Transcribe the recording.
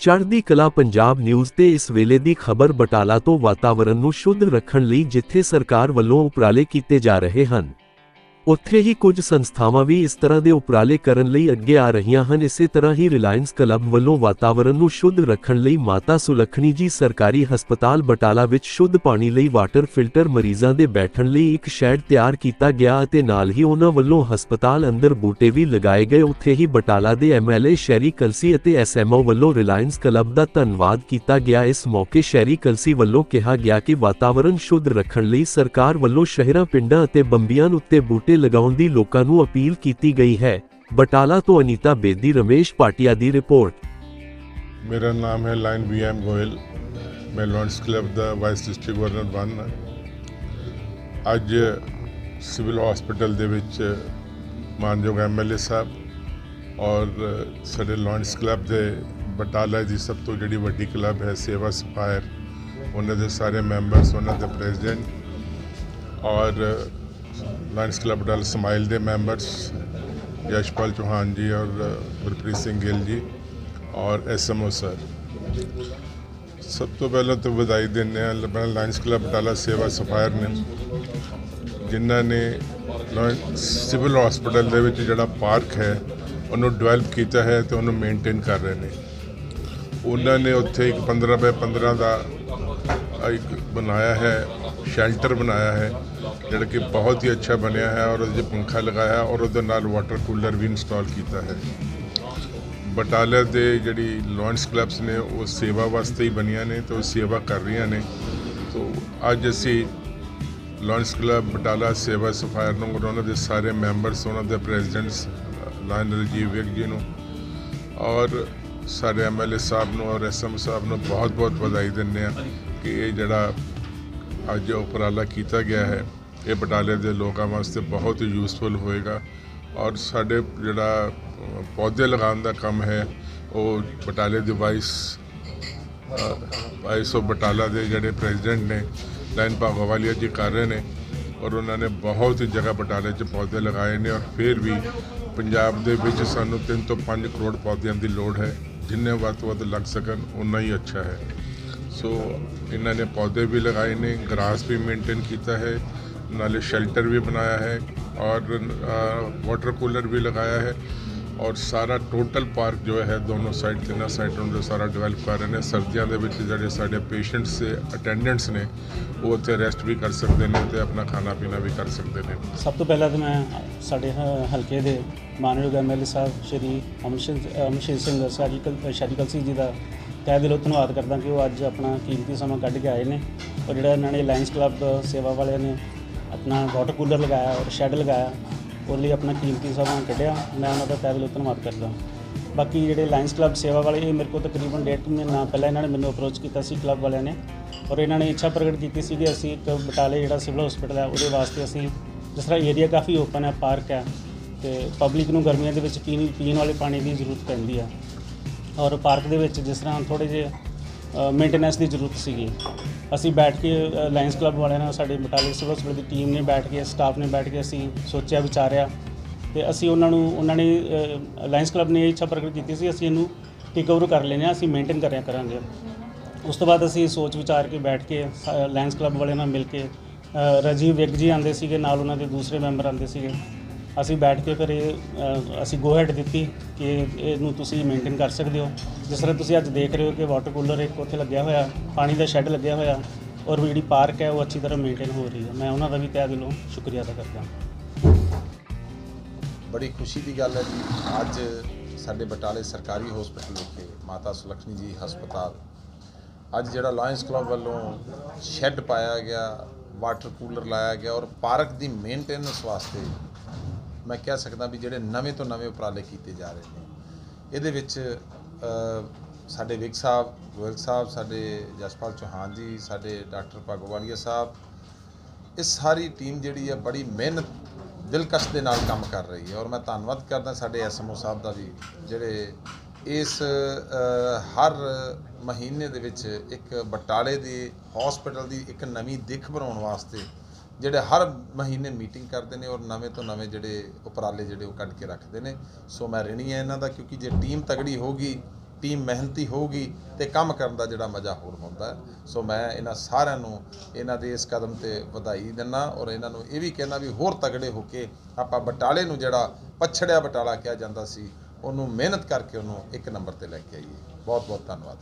ਚੜ੍ਹਦੀ ਕਲਾ ਪੰਜਾਬ ਨਿਊਜ਼ ਤੇ ਇਸ ਵੇਲੇ ਦੀ ਖਬਰ ਬਟਾਲਾ ਤੋਂ ਵਾਤਾਵਰਣ ਨੂੰ ਸ਼ੁੱਧ ਰੱਖਣ ਲਈ ਜਿੱਥੇ ਸਰਕਾਰ ਵੱਲੋਂ ਉਪਰਾਲੇ ਕੀਤੇ ਜਾ ਰਹੇ ਹਨ। ਉੱਥੇ ਹੀ ਕੁਝ ਸੰਸਥਾਵਾਂ ਵੀ ਇਸ ਤਰ੍ਹਾਂ ਦੇ ਉਪਰਾਲੇ ਕਰਨ ਲਈ ਅੱਗੇ ਆ ਰਹੀਆਂ ਹਨ। ਇਸੇ ਤਰ੍ਹਾਂ ਹੀ ਰਿਲਾਇੰਸ ਕਲੱਬ ਵੱਲੋਂ ਵਾਤਾਵਰਣ ਨੂੰ ਸ਼ੁੱਧ ਰੱਖਣ ਲਈ ਮਾਤਾ ਸੁਲੱਖਣੀ ਜੀ ਸਰਕਾਰੀ ਹਸਪਤਾਲ ਬਟਾਲਾ ਵਿੱਚ ਸ਼ੁੱਧ ਪਾਣੀ ਲਈ ਵਾਟਰ ਫਿਲਟਰ ਮਰੀਜ਼ਾਂ ਦੇ ਬੈਠਣ ਲਈ ਇੱਕ ਸ਼ੈੱਡ ਤਿਆਰ ਕੀਤਾ ਗਿਆ ਅਤੇ ਨਾਲ ਹੀ ਉਹਨਾਂ ਵੱਲੋਂ ਹਸਪਤਾਲ ਅੰਦਰ ਬੂਟੇ ਵੀ ਲਗਾਏ ਗਏ। ਉੱਥੇ ਹੀ ਬਟਾਲਾ ਦੇ ਐਮਐਲਏ ਸ਼ੈਰੀ ਕਲਸੀ ਅਤੇ ਐਸਐਮਓ ਵੱਲੋਂ ਰਿਲਾਇੰਸ ਕਲੱਬ ਦਾ ਧੰਨਵਾਦ ਕੀਤਾ ਗਿਆ। ਇਸ ਮੌਕੇ ਸ਼ੈਰੀ ਕਲਸੀ ਵੱਲੋਂ ਕਿਹਾ ਗਿਆ ਕਿ ਵਾਤਾਵਰਣ ਸ਼ੁੱਧ ਰੱਖਣ ਲਈ ਸਰਕਾਰ ਵੱਲੋਂ ਸ਼ਹਿਰਾਂ, ਪਿੰਡਾਂ ਅਤੇ ਬੰਬੀਆਂ ਉੱਤੇ ਬੂਟੇ ਲਗਾਉਣ ਦੀ ਲੋਕਾਂ ਨੂੰ ਅਪੀਲ ਕੀਤੀ ਗਈ ਹੈ। ਬਟਾਲਾ ਤੋਂ ਅਨੀਤਾ ਬੇਦੀ, ਰਮੇਸ਼ ਪਾਟਿਆ ਦੀ ਰਿਪੋਰਟ। ਮੇਰਾ ਨਾਮ ਹੈ ਲਾਈਨ ਵੀ ਐਮ ਗੋਇਲ। ਮੈਂ ਲਾਇਨਸ ਕਲੱਬ ਦਾ ਵਾਈਸ ਡਿਸਟ੍ਰਿਕਟ ਗਵਰਨਰ ਬਨ ਅੱਜ ਸਿਵਲ ਹਸਪੀਟਲ ਦੇ ਵਿੱਚ ਮਾਨਯੋਗ ਐਮਐਲਏ ਸਾਹਿਬ ਔਰ ਸਾਡੇ ਲਾਇਨਸ ਕਲੱਬ ਦੇ ਬਟਾਲਾ ਦੀ ਸਭ ਤੋਂ ਜਿਹੜੀ ਵੱਡੀ ਕਲੱਬ ਹੈ, ਸੇਵਾ ਸਫਾਇਰ ਉਹਨਾਂ ਦੇ ਸਾਰੇ ਮੈਂਬਰਸ, ਉਹਨਾਂ ਦੇ ਪ੍ਰੈਜ਼ੀਡੈਂਟ ਔਰ ਲਾਇਨਸ ਕਲੱਬ ਬਟਾਲਾ ਸਮਾਈਲ ਦੇ ਮੈਂਬਰਸ ਯਸ਼ਪਾਲ ਚੌਹਾਨ ਜੀ ਔਰ ਗੁਰਪ੍ਰੀਤ ਸਿੰਘ ਗਿੱਲ ਜੀ ਔਰ ਐਸਐਮਓ ਸਰ ਸਭ ਤੋਂ ਪਹਿਲਾਂ ਤਾਂ ਵਧਾਈ ਦਿੰਦੇ ਹਾਂ ਲਬਨਾ ਲਾਇਨਸ ਕਲੱਬ ਬਟਾਲਾ ਸੇਵਾ ਸਫਾਇਰ ਨੇ, ਜਿਨ੍ਹਾਂ ਨੇ ਸਿਵਲ ਹਸਪੀਟਲ ਦੇ ਵਿੱਚ ਜਿਹੜਾ ਪਾਰਕ ਹੈ, ਉਹਨੂੰ ਡਿਵੈਲਪ ਕੀਤਾ ਹੈ ਤੇ ਉਹਨੂੰ ਮੇਨਟੇਨ ਕਰ ਰਹੇ ਨੇ। ਉਹਨਾਂ ਨੇ ਉੱਥੇ ਇੱਕ 15 ਬਾਏ 15 ਦਾ ਇੱਕ ਬਣਾਇਆ ਹੈ ਸ਼ੈਲਟਰ ਬਣਾਇਆ ਹੈ, ਜਿਹੜਾ ਕਿ ਬਹੁਤ ਹੀ ਅੱਛਾ ਬਣਿਆ ਹੈ ਔਰ ਉਹਦੇ 'ਚ ਪੰਖਾ ਲਗਾਇਆ ਔਰ ਉਹਦੇ ਨਾਲ ਵਾਟਰ ਕੂਲਰ ਵੀ ਇੰਸਟਾਲ ਕੀਤਾ ਹੈ। ਬਟਾਲਾ ਦੇ ਜਿਹੜੀ ਲਾਇਨਸ ਕਲੱਬਸ ਨੇ ਉਹ ਸੇਵਾ ਵਾਸਤੇ ਹੀ ਬਣੀਆਂ ਨੇ ਤੇ ਉਹ ਸੇਵਾ ਕਰ ਰਹੀਆਂ ਨੇ। ਤੋਂ ਅੱਜ ਅਸੀਂ ਲਾਇਨਸ ਕਲੱਬ ਬਟਾਲਾ ਸੇਵਾ ਸਫਾਇਰ ਨੂੰ ਔਰ ਉਹਨਾਂ ਦੇ ਸਾਰੇ ਮੈਂਬਰਸ ਉਹਨਾਂ ਦੇ ਪ੍ਰੈਜ਼ੀਡੈਂਟਸ ਲਾਇਨ ਰਜੀਵ ਵਿਕ ਜੀ ਨੂੰ ਔਰ ਸਾਡੇ ਐਮਐਲਏ ਸਾਹਿਬ ਨੂੰ ਔਰ ਐਸਐਮ ਸਾਹਿਬ ਨੂੰ ਬਹੁਤ ਬਹੁਤ ਵਧਾਈ ਦਿੰਦੇ ਆ ਕਿ ਇਹ ਜਿਹੜਾ ਅੱਜ ਉਪਰਾਲਾ ਕੀਤਾ ਗਿਆ ਹੈ, ਇਹ ਬਟਾਲੇ ਦੇ ਲੋਕਾਂ ਵਾਸਤੇ ਬਹੁਤ ਹੀ ਯੂਸਫੁਲ ਹੋਏਗਾ ਔਰ ਸਾਡੇ ਜਿਹੜਾ ਪੌਦੇ ਲਗਾਉਣ ਦਾ ਕੰਮ ਹੈ, ਉਹ ਬਟਾਲੇ ਦੇ ਵਾਈਸ ਵਾਈਸ ਆਫ ਬਟਾਲਾ ਦੇ ਜਿਹੜੇ ਪ੍ਰੈਜ਼ੀਡੈਂਟ ਨੇ ਲਾਈਨ ਭਾਗੋਵਾਲੀਆ ਜੀ ਕਰ ਰਹੇ ਨੇ ਔਰ ਉਹਨਾਂ ਨੇ ਬਹੁਤ ਹੀ ਜਗ੍ਹਾ ਬਟਾਲੇ 'ਚ ਪੌਦੇ ਲਗਾਏ ਨੇ ਔਰ ਫਿਰ ਵੀ ਪੰਜਾਬ ਦੇ ਵਿੱਚ ਸਾਨੂੰ 3 ਤੋਂ 5 ਕਰੋੜ ਪੌਦਿਆਂ ਦੀ ਲੋੜ ਹੈ, ਜਿੰਨੇ ਵੱਧ ਤੋਂ ਵੱਧ ਲੱਗ ਸਕਣ ਉਨਾ ਹੀ ਅੱਛਾ ਹੈ। ਸੋ ਇਹਨਾਂ ਨੇ ਪੌਦੇ ਵੀ ਲਗਾਏ ਨੇ ਗਰਾਸ ਵੀ ਮੇਨਟੇਨ ਕੀਤਾ ਹੈ ਨਾਲੇ ਸ਼ੈਲਟਰ ਵੀ ਬਣਾਇਆ ਹੈ ਔਰ ਵਾਟਰ ਕੂਲਰ ਵੀ ਲਗਾਇਆ ਹੈ ਔਰ ਸਾਰਾ ਟੋਟਲ ਪਾਰਕ ਜੋ ਹੈ ਦੋਨੋਂ ਸਾਈਡ ਤਿੰਨਾਂ ਸਾਈਡਾਂ ਨੂੰ ਸਾਰਾ ਡਿਵੈਲਪ ਕਰ ਰਹੇ ਨੇ ਸਰਦੀਆਂ ਦੇ ਵਿੱਚ ਜਿਹੜੇ ਸਾਡੇ ਪੇਸ਼ੈਂਟਸ ਤੇ ਅਟੈਂਡੈਂਟਸ ਨੇ ਉਹ ਉੱਥੇ ਰੈਸਟ ਵੀ ਕਰ ਸਕਦੇ ਨੇ ਤੇ ਆਪਣਾ ਖਾਣਾ ਪੀਣਾ ਵੀ ਕਰ ਸਕਦੇ ਨੇ ਸਭ ਤੋਂ ਪਹਿਲਾਂ ਤਾਂ ਮੈਂ ਸਾਡੇ ਹਲਕੇ ਦੇ ਮਾਨਯੋਗ ਐਮਐਲਏ ਸਾਹਿਬ ਸ਼੍ਰੀ ਅਮਰਸ਼ੀਰ ਅਮਰਸ਼ੀਰ ਸਿੰਘ ਸਰਜੀਕਲ ਸ਼ੈਰੀਕਲ ਸਿੰਘ ਜੀ ਦਾ ਤਹਿ ਦਿਲੋਂ ਧੰਨਵਾਦ ਕਰਦਾ ਕਿ ਉਹ ਅੱਜ ਆਪਣਾ ਕੀਮਤੀ ਸਮਾਂ ਕੱਢ ਕੇ ਆਏ ਨੇ ਔਰ ਜਿਹੜਾ ਇਹਨਾਂ ਨੇ ਲਾਇਨਸ ਕਲੱਬ ਸੇਵਾ ਵਾਲਿਆਂ ਨੇ ਆਪਣਾ ਵਾਟਰ ਕੂਲਰ ਲਗਾਇਆ ਔਰ ਸ਼ੈੱਡ ਲਗਾਇਆ, ਉਹਦੇ ਲਈ ਆਪਣਾ ਕੀਮਤੀ ਸਮਾਂ ਕੱਢਿਆ, ਮੈਂ ਉਹਨਾਂ ਦਾ ਤਹਿ ਦਿਲੋਂ ਧੰਨਵਾਦ ਕਰਦਾ। ਬਾਕੀ ਜਿਹੜੇ ਲਾਇਨਸ ਕਲੱਬ ਸੇਵਾ ਵਾਲੇ, ਇਹ ਮੇਰੇ ਕੋਲ ਤਕਰੀਬਨ ਡੇਢ ਕੁ ਮਹੀਨਾ ਪਹਿਲਾਂ ਇਹਨਾਂ ਨੇ ਮੈਨੂੰ ਅਪਰੋਚ ਕੀਤਾ ਸੀ ਕਲੱਬ ਵਾਲਿਆਂ ਨੇ ਔਰ ਇਹਨਾਂ ਨੇ ਇੱਛਾ ਪ੍ਰਗਟ ਕੀਤੀ ਸੀ ਕਿ ਅਸੀਂ ਇੱਕ ਬਟਾਲੇ ਜਿਹੜਾ ਸਿਵਲ ਹਸਪੀਟਲ ਹੈ, ਉਹਦੇ ਵਾਸਤੇ ਅਸੀਂ ਜਿਸ ਤਰ੍ਹਾਂ ਏਰੀਆ ਕਾਫੀ ਓਪਨ ਹੈ ਪਾਰਕ ਹੈ ਤੇ ਪਬਲਿਕ ਨੂੰ ਗਰਮੀਆਂ ਦੇ ਵਿੱਚ ਪੀਣ ਪੀਣ ਵਾਲੇ ਪਾਣੀ ਦੀ ਜ਼ਰੂਰਤ ਪੈਂਦੀ ਆ। ਔਰ ਪਾਰਕ ਦੇ ਵਿੱਚ ਜਿਸ ਤਰ੍ਹਾਂ ਥੋੜੇ ਜਿਹੇ ਮੇਨਟੇਨੈਂਸ ਦੀ ਜ਼ਰੂਰਤ ਸੀਗੀ। ਅਸੀਂ ਬੈਠ ਕੇ ਲਾਇਨਸ ਕਲੱਬ ਵਾਲਿਆਂ ਨਾਲ ਸਾਡੇ ਬਟਾਲੇ ਸਿਵਲ ਹਸਪੀਟਲ ਦੀ ਟੀਮ ਨੇ ਬੈਠ ਕੇ ਸਟਾਫ ਨੇ ਬੈਠ ਕੇ ਅਸੀਂ ਸੋਚਿਆ, ਵਿਚਾਰਿਆ। ਤੇ ਅਸੀਂ ਉਹਨਾਂ ਨੂੰ, ਉਹਨਾਂ ਨੇ ਲਾਇਨਸ ਕਲੱਬ ਨੇ ਇਹ ਇੱਛਾ ਪ੍ਰਗਟ ਕੀਤੀ ਸੀ, ਅਸੀਂ ਇਹਨੂੰ ਟੇਕ ਓਵਰ ਕਰ ਲੈਨੇ ਆ ਅਸੀਂ ਮੇਨਟੇਨ ਕਰਿਆ ਕਰਾਂਗੇ। ਉਸ ਤੋਂ ਬਾਅਦ ਅਸੀਂ ਸੋਚ ਵਿਚਾਰ ਕੇ ਬੈਠ ਕੇ ਲਾਇਨਸ ਕਲੱਬ ਵਾਲਿਆਂ ਨਾਲ ਮਿਲ ਕੇ ਰਾਜੀਵ ਵਿਗ ਜੀ ਆਂਦੇ ਸੀਗੇ, ਨਾਲ ਉਹਨਾਂ ਦੇ ਦੂਸਰੇ ਮੈਂਬਰ ਆਂਦੇ ਸੀਗੇ। ਅਸੀਂ ਬੈਠ ਕੇ ਫਿਰ ਇਹ ਅ, ਅਸੀਂ ਗੋ ਹੈਡ ਦਿੱਤੀ ਕਿ ਇਹਨੂੰ ਤੁਸੀਂ ਮੇਨਟੇਨ ਕਰ ਸਕਦੇ ਹੋ। ਜਿਸ ਤਰ੍ਹਾਂ ਤੁਸੀਂ ਅੱਜ ਦੇਖ ਰਹੇ ਹੋ ਕਿ ਵਾਟਰ ਕੂਲਰ ਇੱਕ ਉੱਥੇ ਲੱਗਿਆ ਹੋਇਆ ਪਾਣੀ ਦਾ ਸ਼ੈੱਡ ਲੱਗਿਆ ਹੋਇਆ ਔਰ ਜਿਹੜੀ ਪਾਰਕ ਹੈ ਉਹ ਅੱਛੀ ਤਰ੍ਹਾਂ ਮੇਨਟੇਨ ਹੋ ਰਹੀ ਹੈ। ਮੈਂ ਉਹਨਾਂ ਦਾ ਵੀ ਤਹਿ ਦਿਲੋਂ ਸ਼ੁਕਰੀਆ ਅਦਾ ਕਰਦਾ ਹਾਂ। ਬੜੀ ਖੁਸ਼ੀ ਦੀ ਗੱਲ ਹੈ ਜੀ। ਅੱਜ ਸਾਡੇ ਬਟਾਲੇ ਸਰਕਾਰੀ ਹਸਪਤਾਲ ਵਿਖੇ ਮਾਤਾ ਸੁਲੱਖਣੀ ਜੀ ਹਸਪਤਾਲ। ਅੱਜ ਜਿਹੜਾ ਲਾਇਨਸ ਕਲੱਬ ਵੱਲੋਂ ਸ਼ੈੱਡ ਪਾਇਆ ਗਿਆ ਵਾਟਰ ਕੂਲਰ ਲਾਇਆ ਗਿਆ ਔਰ ਪਾਰਕ ਦੀ ਮੇਨਟੇਨੈਂਸ ਵਾਸਤੇ ਮੈਂ ਕਹਿ ਸਕਦਾ ਵੀ ਜਿਹੜੇ ਨਵੇਂ ਤੋਂ ਨਵੇਂ ਉਪਰਾਲੇ ਕੀਤੇ ਜਾ ਰਹੇ ਨੇ, ਇਹਦੇ ਵਿੱਚ ਸਾਡੇ ਵਿਕ ਸਾਹਿਬ ਗੋਇਲ ਸਾਹਿਬ, ਸਾਡੇ ਜਸਪਾਲ ਚੌਹਾਨ ਜੀ, ਸਾਡੇ ਡਾਕਟਰ ਭਗਵਾਨੀਆ ਸਾਹਿਬ, ਇਹ ਸਾਰੀ ਟੀਮ ਜਿਹੜੀ ਹੈ ਬੜੀ ਮਿਹਨਤ, ਦਿਲਕਸ਼ ਦੇ ਨਾਲ ਕੰਮ ਕਰ ਰਹੀ ਹੈ। ਔਰ ਮੈਂ ਧੰਨਵਾਦ ਕਰਦਾ ਸਾਡੇ ਐਸਐਮਓ ਸਾਹਿਬ ਦਾ ਵੀ, ਜਿਹੜੇ ਇਸ ਹਰ ਮਹੀਨੇ ਦੇ ਵਿੱਚ ਇੱਕ ਬਟਾਲੇ ਦੇ ਹਸਪੀਟਲ ਦੀ ਇੱਕ ਨਵੀਂ ਦਿੱਖ ਬਣਾਉਣ ਵਾਸਤੇ ਜਿਹੜੇ ਹਰ ਮਹੀਨੇ ਮੀਟਿੰਗ ਕਰਦੇ ਨੇ ਔਰ ਨਵੇਂ ਤੋਂ ਨਵੇਂ ਜਿਹੜੇ ਉਪਰਾਲੇ ਜਿਹੜੇ ਉਹ ਕੱਢ ਕੇ ਰੱਖਦੇ ਨੇ। ਸੋ ਮੈਂ ਰਹਿਣੀ ਹੈ ਇਹਨਾਂ ਦਾ ਕਿਉਂਕਿ ਜੇ ਟੀਮ ਤਗੜੀ ਹੋਊਗੀ, ਟੀਮ ਮਿਹਨਤੀ ਹੋਊਗੀ ਤੇ ਕੰਮ ਕਰਨ ਦਾ ਜਿਹੜਾ ਮਜ਼ਾ ਹੋਰ ਹੁੰਦਾ ਸੋ ਮੈਂ ਇਹਨਾਂ ਸਾਰਿਆਂ ਨੂੰ ਇਹਨਾਂ ਦੇ ਇਸ ਕਦਮ ਤੇ ਵਧਾਈ ਦਿੰਦਾ ਔਰ ਇਹਨਾਂ ਨੂੰ ਇਹ ਵੀ ਕਹਿਣਾ ਵੀ ਹੋਰ ਤਗੜੇ ਹੋ ਕੇ ਆਪਾਂ ਬਟਾਲੇ ਨੂੰ ਜਿਹੜਾ ਪਛੜਿਆ ਬਟਾਲਾ ਕਿਹਾ ਜਾਂਦਾ ਸੀ, ਉਹਨੂੰ ਮਿਹਨਤ ਕਰਕੇ ਉਹਨੂੰ ਇੱਕ ਨੰਬਰ ਤੇ ਲੈ ਕੇ ਆਈਏ। ਬਹੁਤ ਬਹੁਤ ਧੰਨਵਾਦ।